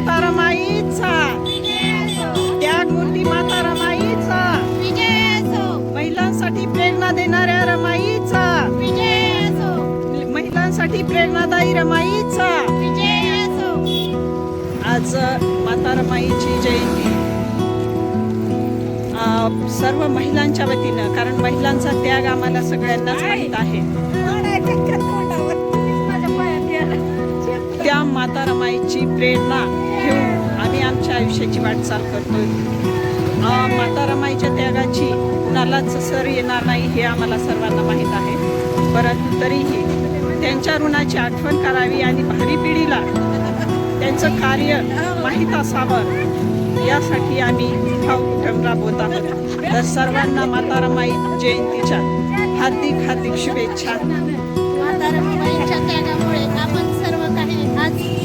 माता माईचा त्यागमूर्ती माता रमाईचा महिलांसाठी प्रेरणा देणाऱ्या रमाईचा. महिलांसाठी प्रेरणादायी रमाईचा. आज माता रमाईची जयंती सर्व महिलांच्या वतीनं कारण महिलांचा त्याग आम्हाला सगळ्यांनाच माहीत आहे. त्या माता रमाईची प्रेरणा आमच्या आयुष्याची वाटचाल करतोय. माता रमाईच्या त्यागाची कुणालाच सर येणार नाही हे आम्हाला सर्वांना माहीत आहे. परंतु तरीही त्यांच्या ऋणाची आठवण करावी आणि भावी पिढीला त्यांचं कार्य माहीत असावं यासाठी आम्ही हा उपक्रम राबवत आहोत तर सर्वांना माता रमाई जयंतीच्या हार्दिक हार्दिक शुभेच्छा. त्यागामुळे आपण सर्व काही आज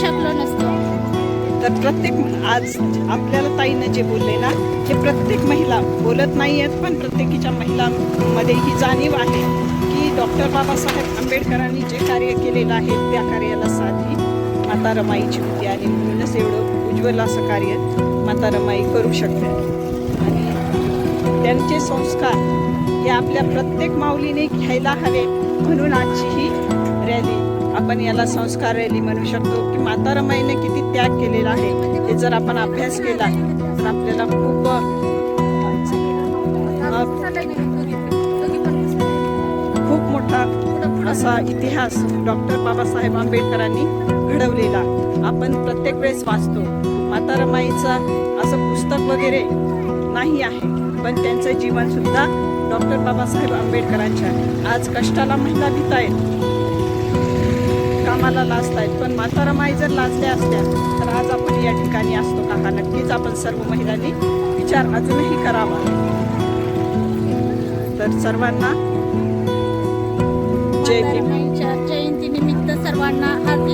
शकलो नसतो. तर प्रत्येक आज आपल्याला ताईनं जे बोलले ना हे प्रत्येक महिला बोलत नाही आहेत पण प्रत्येकीच्या महिलांमध्ये ही जाणीव आहे की डॉक्टर बाबासाहेब आंबेडकरांनी जे कार्य केलेलं आहे त्या कार्याला साधी माता रमाईची होती आणि म्हणूनच एवढं उज्ज्वल असं कार्य माता रमाई करू शकते आणि त्यांचे संस्कार हे आपल्या प्रत्येक माऊलीने घ्यायला हवे म्हणून आजची ही रॅली आपण याला संस्कार रॅली म्हणू शकतो की माता रमाईने किती त्याग केलेला आहे हे जर आपण अभ्यास केला तर आपल्याला खूप खूप मोठा असा इतिहास डॉक्टर बाबासाहेब आंबेडकरांनी घडवलेला. आपण प्रत्येक वेळेस वाचतो मातारमाईचं असं पुस्तक वगैरे नाही आहे पण त्यांचं जीवनसुद्धा डॉक्टर बाबासाहेब आंबेडकरांच्या. आज कष्टाला महिला भीत आहेत. कामाला लाजतायत पण माता रमाई जर लाजल्या असत्या तर आज आपण या ठिकाणी असतो का हा नक्कीच आपण सर्व महिलांनी विचार अजूनही करावा. तर सर्वांना जय भीम. जयंतीनिमित्त सर्वांना हार्दिक